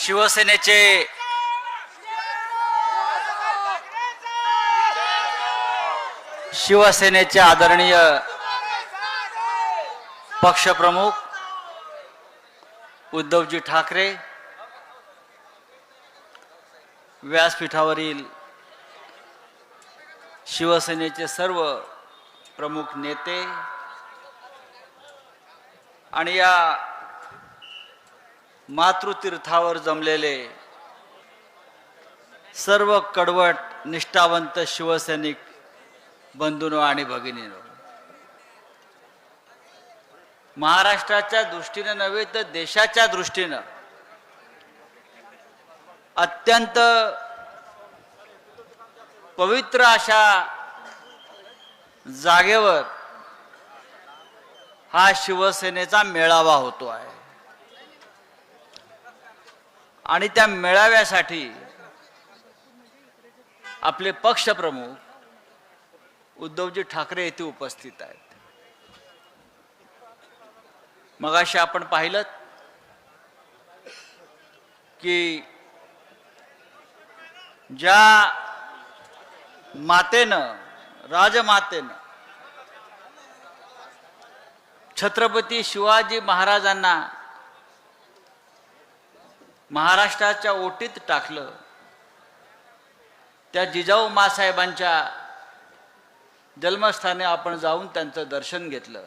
शिवसेनेचे शिवसेनेचे आदरणीय पक्षप्रमुख उद्धवजी ठाकरे व्यासपीठावरील शिवसेनेचे सर्व प्रमुख नेते आणि या मातृतीर्थावर जमलेले सर्व कडवट निष्ठावंत शिवसैनिक बंधूनो आणि भगिनीनो महाराष्ट्राच्या दृष्टीनं नव्हे तर देशाच्या दृष्टीनं अत्यंत पवित्र अशा जागेवर हा शिवसेनेचा मेळावा होतो आहे. आणि त्या मेळाव्यासाठी आपले पक्षप्रमुख उद्धवजी ठाकरे येथे उपस्थित आहेत. मगाशी आपण पाहिलं की ज्या मातेनं राजमातेनं छत्रपती शिवाजी महाराजांना महाराष्ट्राच्या ओटीत टाकलं. त्या जिजाऊ मासाहेबांच्या जन्मस्थानी आपण जाऊन त्यांचं दर्शन घेतलं.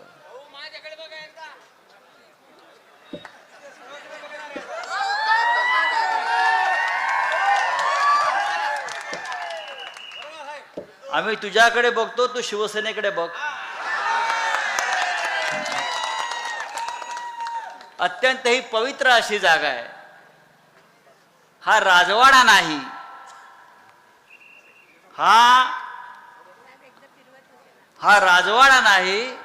आम्ही तुझ्याकडे बघतो तू शिवसेनेकडे बघ. अत्यंत ही पवित्र अशी जागा आहे. हा राजवाडा नाही. हा हा राजवाडा नाही.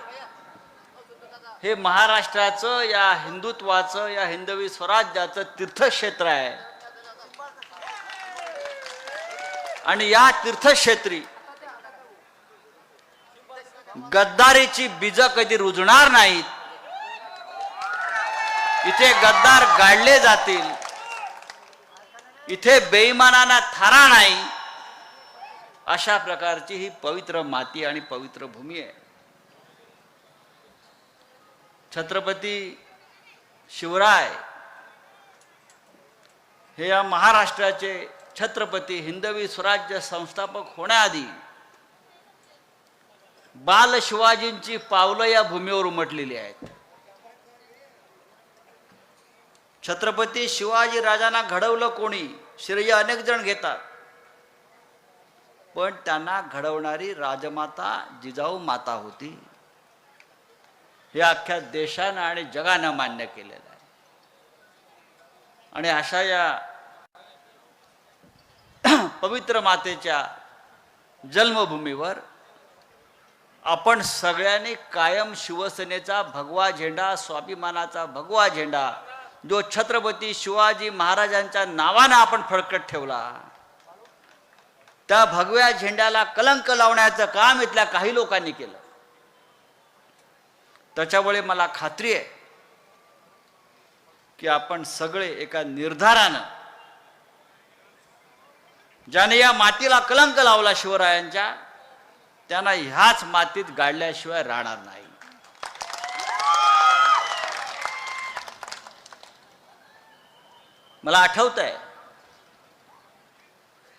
हे महाराष्ट्राचं या हिंदुत्वाचं या हिंदवी स्वराज्याचं तीर्थक्षेत्र आहे. आणि या तीर्थक्षेत्री गद्दारीची बीज कधी रुजणार नाहीत. इथे गद्दार गाडले जातील. इथे बेईमानांना थारा नाही. अशा प्रकारची ही पवित्र माती आणि पवित्र भूमी आहे. छत्रपती शिवराय हे या महाराष्ट्राचे छत्रपती हिंदवी स्वराज्य संस्थापक होण्याआधी बाल शिवाजींची पावलं या भूमीवर उमटलेली आहेत. छत्रपती शिवाजी राजांना घडवलं कोणी? श्रेय अनेक जण घेतात. पण त्यांना घडवणारी राजमाता जिजाऊ माता होती. हे अख्ख्या देशानं आणि जगानं मान्य केलेलं आहे. आणि अशा या पवित्र मातेच्या जन्मभूमीवर आपण सगळ्यांनी कायम शिवसेनेचा भगवा झेंडा स्वाभिमानाचा भगवा झेंडा जो छत्रपती शिवाजी महाराजांच्या नावानं आपण फळकट ठेवला. त्या भगव्या झेंड्याला कलंक लावण्याचं काम इथल्या काही लोकांनी केलं. त्याच्यामुळे मला खात्री आहे की आपण सगळे एका निर्धारानं ज्याने या मातीला कलंक लावला शिवरायांच्या त्यांना ह्याच मातीत गाडल्याशिवाय राहणार नाही. मला आठवत आहे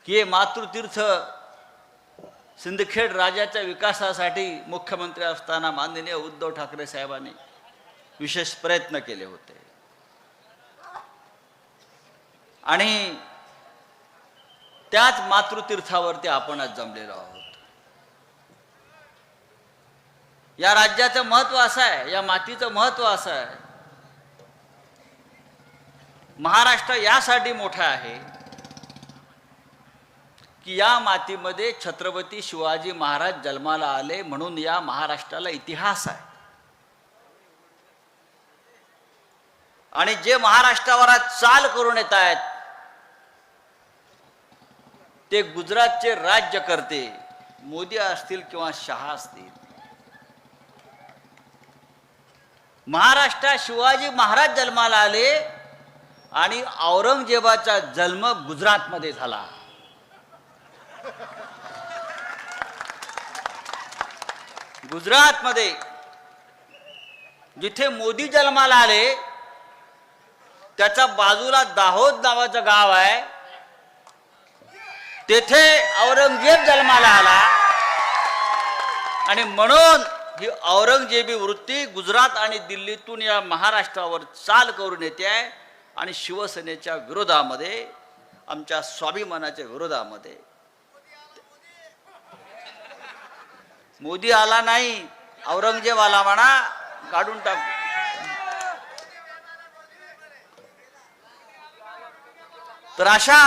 की हे मातृतीर्थ सिंदखेड राजाच्या विकासासाठी मुख्यमंत्री असताना माननीय उद्धव ठाकरे साहेबांनी विशेष प्रयत्न केले होते. आणि त्याच मातृतीर्थावरती आपण आज जमलेलो आहोत. या राज्याचं महत्त्व असं आहे या मातीचं महत्त्व असं आहे महाराष्ट्र यासाठी मोठा आहे की या मातीमध्ये छत्रपती शिवाजी महाराज जन्माला आले म्हणून या महाराष्ट्राला इतिहास आहे. आणि जे महाराष्ट्रावर आज चाल करून येत आहेत ते गुजरातचे राज्यकर्ते मोदी असतील किंवा शहा असतील. महाराष्ट्रात शिवाजी महाराज जन्माला आले आणि औरंगजेबाचा जन्म गुजरातमध्ये झाला. गुजरातमध्ये जिथे मोदी जन्माला आले त्याच्या बाजूला दाहोद नावाचं गाव आहे. तेथे औरंगजेब जन्माला आला. आणि म्हणून ही औरंगजेबी वृत्ती गुजरात आणि दिल्लीतून या महाराष्ट्रावर चाल करून येते. आहे आणि शिवसेनेच्या विरोधामध्ये आमच्या स्वाभिमानाच्या विरोधामध्ये. मोदी आला नाही औरंगजेब आला म्हणा काढून टाक. तर अशा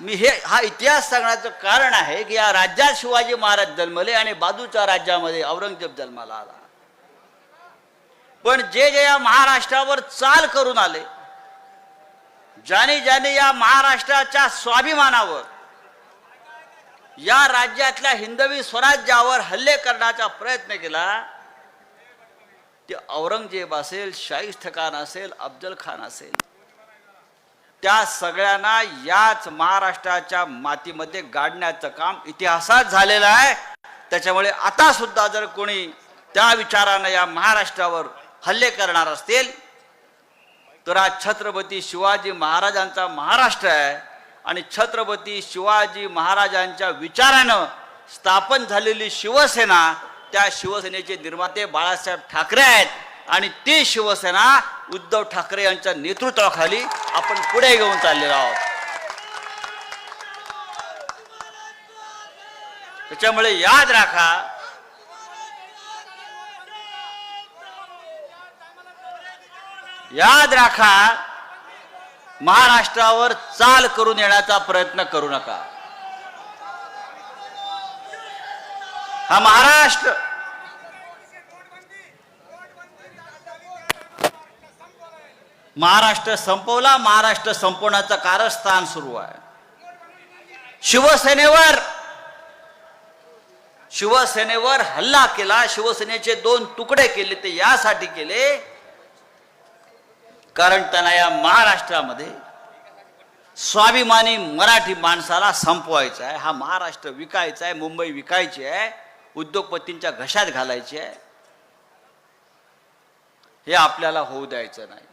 मी हे हा इतिहास सांगण्याचं कारण आहे की या राज्यात शिवाजी महाराज जन्मले आणि बाजूच्या राज्यामध्ये औरंगजेब जन्माला आला. पण जे जे या महाराष्ट्रावर चाल करून आले ज्याने ज्याने या महाराष्ट्राच्या स्वाभिमानावर या राज्यातल्या हिंदवी स्वराज्यावर हल्ले करण्याचा प्रयत्न केला ते औरंगजेब असेल शाहिस्त खान असेल अफजल खान असेल त्या सगळ्यांना याच महाराष्ट्राच्या मातीमध्ये गाडण्याचं काम इतिहासात झालेलं आहे. त्याच्यामुळे आता सुद्धा जर कोणी त्या विचारानं या महाराष्ट्रावर हल्ले करणार असतील तर आज छत्रपती शिवाजी महाराजांचा महाराष्ट्र आहे आणि छत्रपती शिवाजी महाराजांच्या विचारानं स्थापन झालेली शिवसेना त्या शिवसेनेचे निर्माते बाळासाहेब ठाकरे आहेत. आणि ती शिवसेना उद्धव ठाकरे यांच्या नेतृत्वाखाली आपण पुढे घेऊन चाललेलो आहोत. त्याच्यामुळे याद राखा याद राखा महाराष्ट्रावर चाल करून येण्याचा प्रयत्न करू नका. हा महाराष्ट्र. महाराष्ट्र संपवला महाराष्ट्र संपवण्याचं कारस्थान सुरू आहे. शिवसेनेवर शिवसेनेवर हल्ला केला शिवसेनेचे दोन तुकडे केले ते यासाठी केले कारण त्यांना या महाराष्ट्रामध्ये स्वाभिमानी मराठी माणसाला संपवायचा आहे. हा महाराष्ट्र विकायचा आहे मुंबई विकायची आहे उद्योगपतींच्या घशात घालायची आहे. हे आपल्याला होऊ द्यायचं नाही.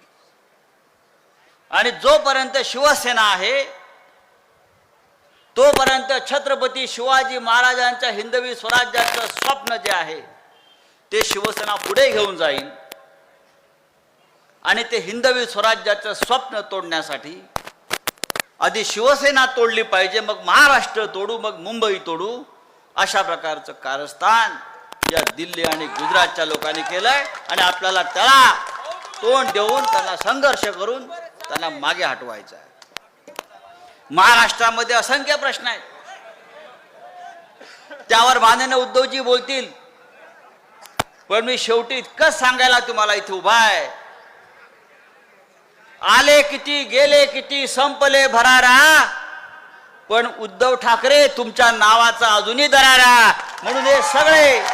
आणि जोपर्यंत शिवसेना आहे तोपर्यंत छत्रपती शिवाजी महाराजांच्या हिंदवी स्वराज्याचं स्वप्न जे आहे ते शिवसेना पुढे घेऊन जाईल. आणि ते हिंदवी स्वराज्याचं स्वप्न तोडण्यासाठी आधी शिवसेना तोडली पाहिजे मग महाराष्ट्र तोडू मग मुंबई तोडू अशा प्रकारचं कारस्थान या दिल्ली आणि गुजरातच्या लोकांनी केलंय. आणि आपल्याला त्याला तोंड देऊन त्यांना संघर्ष करून त्यांना मागे हटवायचं आहे. महाराष्ट्रामध्ये असंख्य प्रश्न आहेत. त्यावर माननीय उद्धवजी बोलतील पण मी शेवटी इतकंच सांगायला तुम्हाला इथे उभा आहे आले किती गेले किती संपले भरारा. पण उद्धव ठाकरे तुमच्या नावाचा अजूनही दरारा. म्हणून हे सगळे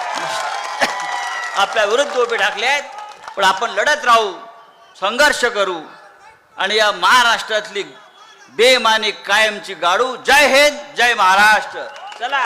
आपल्या विरुद्ध उभे ठाकले आहेत. पण आपण लढत राहू संघर्ष करू. आणि या महाराष्ट्रातली बेमानी कायमची गाडू. जय हिंद जय महाराष्ट्र. चला.